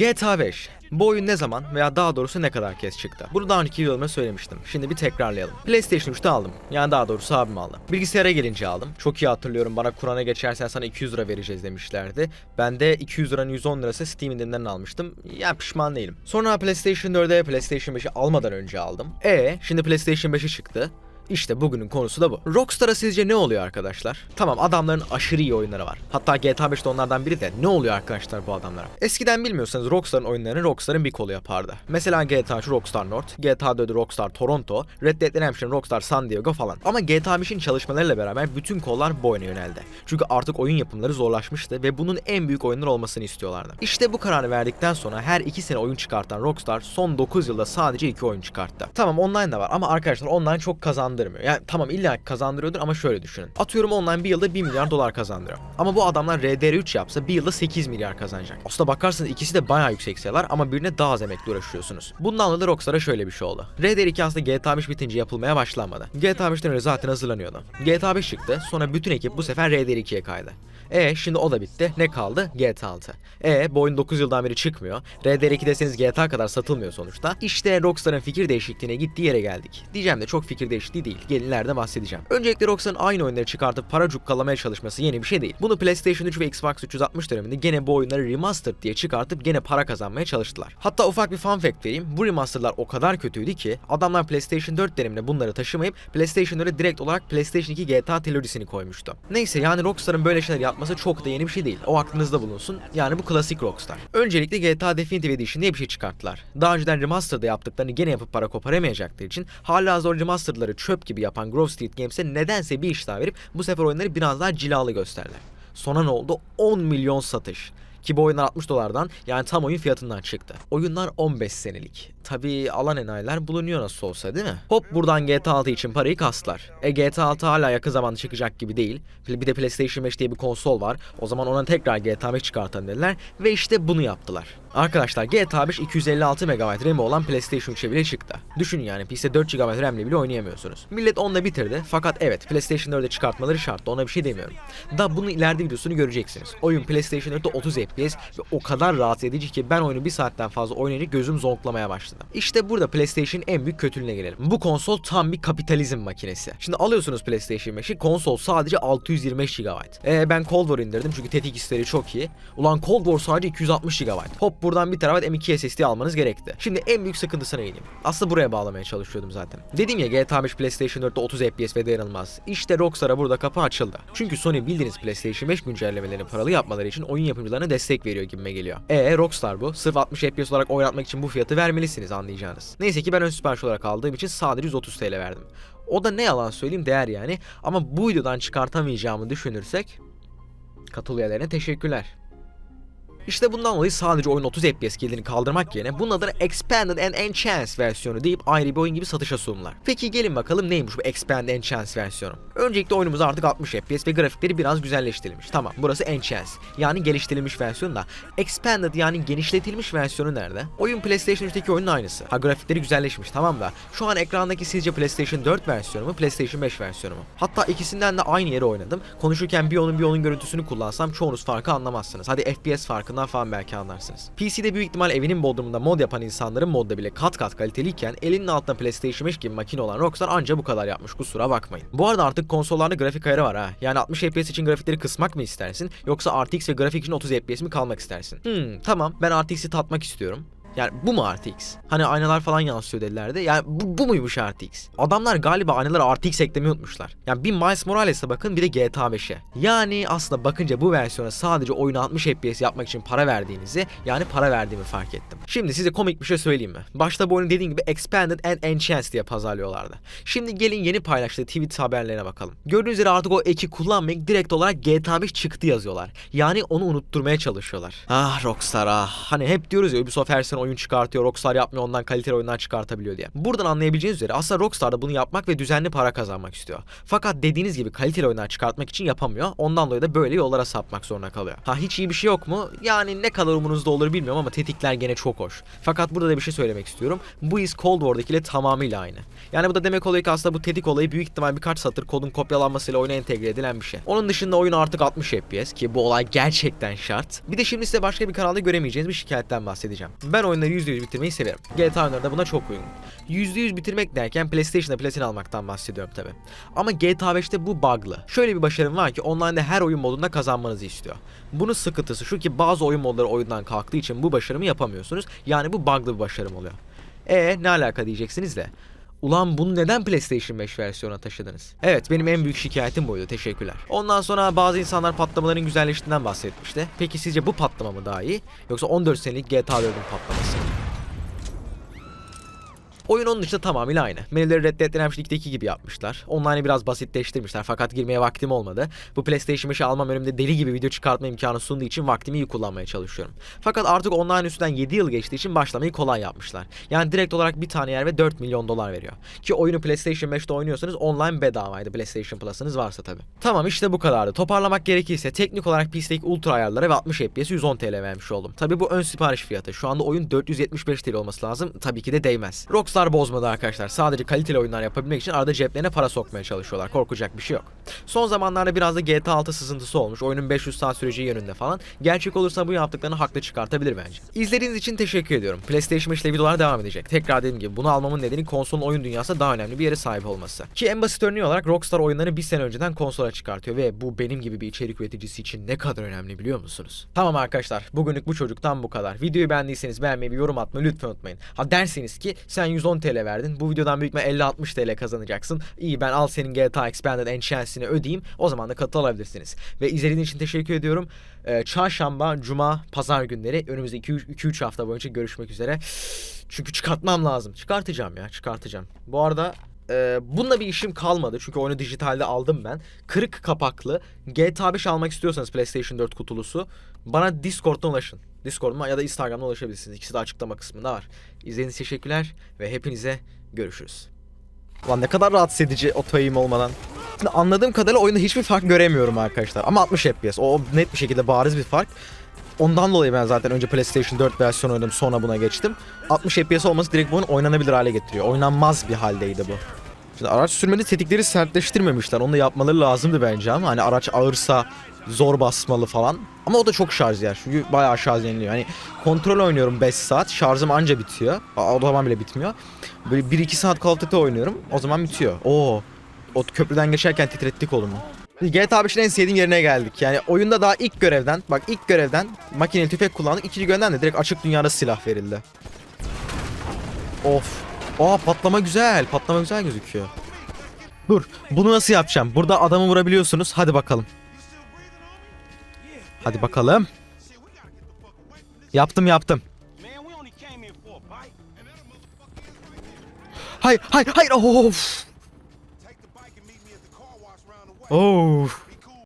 GTA 5. Bu oyun ne zaman veya daha doğrusu ne kadar kez çıktı? Bunu daha önceki videolarımda söylemiştim. Şimdi bir tekrarlayalım. PlayStation 3'te aldım. Yani daha doğrusu abim aldı. Bilgisayara gelince aldım. Çok iyi hatırlıyorum bana Kur'an'a geçersen sana 200 lira vereceğiz demişlerdi. Ben de 200 liranın 110 lirası Steam indirinden almıştım. Ya pişman değilim. Sonra PlayStation 4'e PlayStation 5'i almadan önce aldım. E şimdi PlayStation 5'i çıktı. İşte bugünün konusu da bu. Rockstar'a sizce ne oluyor arkadaşlar? Tamam adamların aşırı iyi oyunları var. Hatta GTA 5'te onlardan biri de ne oluyor arkadaşlar bu adamlara? Eskiden bilmiyorsanız Rockstar'ın oyunlarını Rockstar'ın bir kolu yapardı. Mesela GTA 3 Rockstar North, GTA 4'ü Rockstar Toronto, Red Dead Redemption Rockstar San Diego falan. Ama GTA 5'in çalışmalarıyla beraber bütün kollar bu oyuna yöneldi. Çünkü artık oyun yapımları zorlaşmıştı ve bunun en büyük oyunlar olmasını istiyorlardı. İşte bu kararı verdikten sonra her 2 sene oyun çıkartan Rockstar son 9 yılda sadece 2 oyun çıkarttı. Tamam online da var ama arkadaşlar online çok kazandırmıyor. Yani tamam illa kazandırıyordur ama şöyle düşünün. Atıyorum online bir yılda 1 milyar dolar kazandırıyor. Ama bu adamlar RDR3 yapsa bir yılda 8 milyar kazanacak. Aslında bakarsanız ikisi de bayağı yüksek sayılar ama birine daha az emekli uğraşıyorsunuz. Bundan dolayı Rockstar'a şöyle bir şey oldu. RDR2 aslında GTA 5 bitince yapılmaya başlanmadı. GTA 5'ten önce zaten hazırlanıyordu. GTA 5 çıktı sonra bütün ekip bu sefer RDR2'ye kaydı. E şimdi o da bitti. Ne kaldı? GTA 6. E bu oyun 9 yıldan beri çıkmıyor. RDR2 deseniz GTA kadar satılmıyor sonuçta. İşte Rockstar'ın fikir değişikliğine gittiği yere geldik. Diyeceğim de çok fikir değişikliği değil. Gelin ileride bahsedeceğim. Öncelikle Rockstar'ın aynı oyunları çıkartıp para cukkalamaya çalışması yeni bir şey değil. Bunu PlayStation 3 ve Xbox 360 döneminde gene bu oyunları remastered diye çıkartıp gene para kazanmaya çalıştılar. Hatta ufak bir fun fact vereyim. Bu remasterlar o kadar kötüydü ki adamlar PlayStation 4 döneminde bunları taşımayıp PlayStation 4'e direkt olarak PlayStation 2 GTA trilojisini koymuştu. Neyse yani Rockstar'ın böyle şeyler yapması çok da yeni bir şey değil. O aklınızda bulunsun. Yani bu klasik Rockstar. Öncelikle GTA Definitive Edition diye bir şey çıkarttılar. Daha önceden remaster'da yaptıklarını gene yapıp para koparamayacakları için hala zor remaster'ları çöp gibi yapan Grove Street Games'e nedense bir iş daha verip bu sefer oyunları biraz daha cilalı gösterdiler. Sonra ne oldu? 10 milyon satış. Ki bu oyunlar 60 dolardan yani tam oyun fiyatından çıktı. Oyunlar 15 senelik. Tabii alan enayiler bulunuyor nasıl olsa değil mi? Hop buradan GTA 6 için parayı kastılar. E GTA 6 hala yakın zamanda çıkacak gibi değil. Bir de PlayStation 5 diye bir konsol var. O zaman ona tekrar GTA 5 çıkartalım dediler. Ve işte bunu yaptılar. Arkadaşlar GTA 5 256 MB RAM'i olan PlayStation 3'e bile çıktı. Düşünün yani PC'de 4 GB RAM'le bile oynayamıyorsunuz. Millet onunla bitirdi fakat evet PlayStation 4'e çıkartmaları şarttı ona bir şey demiyorum. Da bunun ileride videosunu göreceksiniz. Oyun PlayStation 4'te 30 FPS ve o kadar rahatsız edici ki ben oyunu bir saatten fazla oynayınca gözüm zonklamaya başladı. İşte burada PlayStation'ın en büyük kötülüğüne gelelim. Bu konsol tam bir kapitalizm makinesi. Şimdi alıyorsunuz PlayStation 5'i konsol sadece 625 GB. Ee, ben Cold War indirdim çünkü tetik isteği çok iyi. Ulan Cold War sadece 260 GB. Hop buradan 1 TB M2 SSD almanız gerekti. Şimdi en büyük sıkıntısına geleyim. Aslında buraya bağlamaya çalışıyordum zaten. Dedim ya GTA 5 PlayStation 4'te 30 FPS ve dayanılmaz. İşte Rockstar'a burada kapı açıldı. Çünkü Sony bildiğiniz PlayStation 5 güncellemelerini paralı yapmaları için oyun yapımcılarına destek veriyor gibime geliyor. E Rockstar bu. Sırf 60 FPS olarak oynatmak için bu fiyatı vermelisiniz anlayacağınız. Neyse ki ben ön sipariş olarak aldığım için sadece 130 TL verdim. O da ne yalan söyleyeyim değer yani. Ama bu videodan çıkartamayacağımı düşünürsek katıl teşekkürler. İşte bundan dolayı sadece oyun 30 FPS geldiğini kaldırmak yerine bunun adına Expanded and Enhanced versiyonu deyip ayrı bir oyun gibi satışa sundular. Peki gelin bakalım neymiş bu Expanded and Enhanced versiyonu. Öncelikle oyunumuz artık 60 FPS ve grafikleri biraz güzelleştirilmiş. Tamam burası Enhanced yani geliştirilmiş versiyon da Expanded yani genişletilmiş versiyonu nerede? Oyun PlayStation 3'teki oyunun aynısı. Ha grafikleri güzelleşmiş tamam da şu an ekrandaki sizce PlayStation 4 versiyonu mu PlayStation 5 versiyonu mu? Hatta ikisinden de aynı yere oynadım. Konuşurken bir onun bir onun görüntüsünü kullansam çoğunuz farkı anlamazsınız. Hadi FPS farkından falan belki anlarsınız. PC'de büyük ihtimal evinin bodrumunda mod yapan insanların modda bile kat kat kaliteliyken elinin altında PlayStation 5 gibi makine olan Rockstar anca bu kadar yapmış kusura bakmayın. Bu arada artık konsollarda grafik ayarı var ha. Yani 60 FPS için grafikleri kısmak mı istersin yoksa RTX ve grafik için 30 FPS mi kalmak istersin? Hmm tamam ben RTX'i tatmak istiyorum. Yani bu mu RTX? Hani aynalar falan yansıyor dedilerdi. Yani bu, bu muymuş RTX? Adamlar galiba aynalara RTX eklemeyi unutmuşlar. Yani bir Miles Morales'e bakın bir de GTA 5'e. Yani aslında bakınca bu versiyona sadece oyunu 60 FPS yapmak için para verdiğinizi yani para verdiğimi fark ettim. Şimdi size komik bir şey söyleyeyim mi? Başta bu oyunu dediğim gibi Expanded and Enhanced diye pazarlıyorlardı. Şimdi gelin yeni paylaştığı tweet haberlerine bakalım. Gördüğünüz üzere artık o eki kullanmayıp direkt olarak GTA 5 çıktı yazıyorlar. Yani onu unutturmaya çalışıyorlar. Ah Rockstar ah. Hani hep diyoruz ya Ubisoft her sene oyun çıkartıyor. Rockstar yapmıyor ondan kaliteli oyunlar çıkartabiliyor diye. Buradan anlayabileceğiniz üzere aslında Rockstar da bunu yapmak ve düzenli para kazanmak istiyor. Fakat dediğiniz gibi kaliteli oyunlar çıkartmak için yapamıyor. Ondan dolayı da böyle yollara sapmak zorunda kalıyor. Ha hiç iyi bir şey yok mu? Yani ne kadar umurunuzda olur bilmiyorum ama tetikler gene çok hoş. Fakat burada da bir şey söylemek istiyorum. Bu iz Cold War'dakiyle tamamıyla aynı. Yani bu da demek oluyor ki aslında bu tetik olayı büyük ihtimal birkaç satır kodun kopyalanmasıyla oyuna entegre edilen bir şey. Onun dışında oyun artık 60 FPS ki bu olay gerçekten şart. Bir de şimdi size başka bir kanalda göremeyeceğiniz bir şikayetten bahsedeceğim. Ben oyunları %100 bitirmeyi severim. GTA oyunları da buna çok uygun. %100 bitirmek derken PlayStation'da platin almaktan bahsediyorum tabi. Ama GTA 5'te bu bug'lı. Şöyle bir başarım var ki online'da her oyun modunda kazanmanızı istiyor. Bunun sıkıntısı şu ki bazı oyun modları oyundan kalktığı için bu başarımı yapamıyorsunuz. Yani bu bug'lı bir başarım oluyor. E ne alaka diyeceksiniz de. Ulan bunu neden PlayStation 5 versiyona taşıdınız? Evet benim en büyük şikayetim buydu teşekkürler. Ondan sonra bazı insanlar patlamaların güzelleştiğinden bahsetmişti. Peki sizce bu patlama mı daha iyi yoksa 14 senelik GTA 4'ün patlaması mı? Oyun onun dışında tamamıyla aynı. Menüleri Red Dead Redemption 2'deki gibi yapmışlar. Online'ı biraz basitleştirmişler fakat girmeye vaktim olmadı. Bu PlayStation 5'i almam önümde deli gibi video çıkartma imkanı sunduğu için vaktimi iyi kullanmaya çalışıyorum. Fakat artık online üstünden 7 yıl geçtiği için başlamayı kolay yapmışlar. Yani direkt olarak bir tane yer ve 4 milyon dolar veriyor. Ki oyunu PlayStation 5'te oynuyorsanız online bedavaydı PlayStation Plus'ınız varsa tabi. Tamam işte bu kadardı. Toparlamak gerekirse teknik olarak PC'deki ultra ayarlara ve 60 FPS 110 TL vermiş oldum. Tabi bu ön sipariş fiyatı. Şu anda oyun 475 TL olması lazım. Tabii ki de değmez. Rockstar bozmadı arkadaşlar. Sadece kaliteli oyunlar yapabilmek için arada ceplerine para sokmaya çalışıyorlar. Korkacak bir şey yok. Son zamanlarda biraz da GTA 6 sızıntısı olmuş. Oyunun 500 saat süreceği yönünde falan. Gerçek olursa bu yaptıklarını haklı çıkartabilir bence. İzlediğiniz için teşekkür ediyorum. PlayStation 5 ile videolar devam edecek. Tekrar dediğim gibi bunu almamın nedeni konsolun oyun dünyasında daha önemli bir yere sahip olması. Ki en basit örneği olarak Rockstar oyunları bir sene önceden konsola çıkartıyor ve bu benim gibi bir içerik üreticisi için ne kadar önemli biliyor musunuz? Tamam arkadaşlar bugünlük bu çocuktan bu kadar. Videoyu beğendiyseniz beğenmeyi ve yorum atmayı lütfen unutmayın. Ha derseniz ki sen 110 TL verdin. Bu videodan büyük ihtimalle 50-60 TL kazanacaksın. İyi ben al senin GTA Expanded Enchance'ini ödeyeyim. O zaman da katıl alabilirsiniz. Ve izlediğiniz için teşekkür ediyorum. Ee, çarşamba, cuma, pazar günleri önümüzde 2-3 hafta boyunca görüşmek üzere. Çünkü çıkartmam lazım. Çıkartacağım ya çıkartacağım. Bu arada e, bununla bir işim kalmadı. Çünkü oyunu dijitalde aldım ben. Kırık kapaklı GTA 5 almak istiyorsanız PlayStation 4 kutulusu bana Discord'dan ulaşın. Discord'uma ya da Instagram'dan ulaşabilirsiniz. İkisi de açıklama kısmında var. İzlediğiniz için teşekkürler ve hepinize görüşürüz. Ulan ne kadar rahatsız edici o tayım olmadan. Şimdi anladığım kadarıyla oyunda hiçbir fark göremiyorum arkadaşlar. Ama 60 FPS. O net bir şekilde bariz bir fark. Ondan dolayı ben zaten önce PlayStation 4 versiyonu oynadım sonra buna geçtim. 60 FPS olması direkt bunu oynanabilir hale getiriyor. Oynanmaz bir haldeydi bu. Şimdi araç sürmede tetikleri sertleştirmemişler. Onu da yapmaları lazımdı bence ama hani araç ağırsa zor basmalı falan. Ama o da çok şarj yer. Çünkü bayağı şarj yeniliyor. Hani kontrol oynuyorum 5 saat. Şarjım anca bitiyor. O zaman bile bitmiyor. Böyle 1-2 saat Duty oynuyorum. O zaman bitiyor. Oo. O köprüden geçerken titrettik kolumu. GTA 5'in en sevdiğim yerine geldik. Yani oyunda daha ilk görevden, bak ilk görevden makineli tüfek kullandık. İkinci görevden de direkt açık dünyada silah verildi. Of. Aa patlama güzel. Patlama güzel gözüküyor. Dur. Bunu nasıl yapacağım? Burada adamı vurabiliyorsunuz. Hadi bakalım. Hadi bakalım. Yaptım yaptım. Hayır hayır hayır. Of. Of.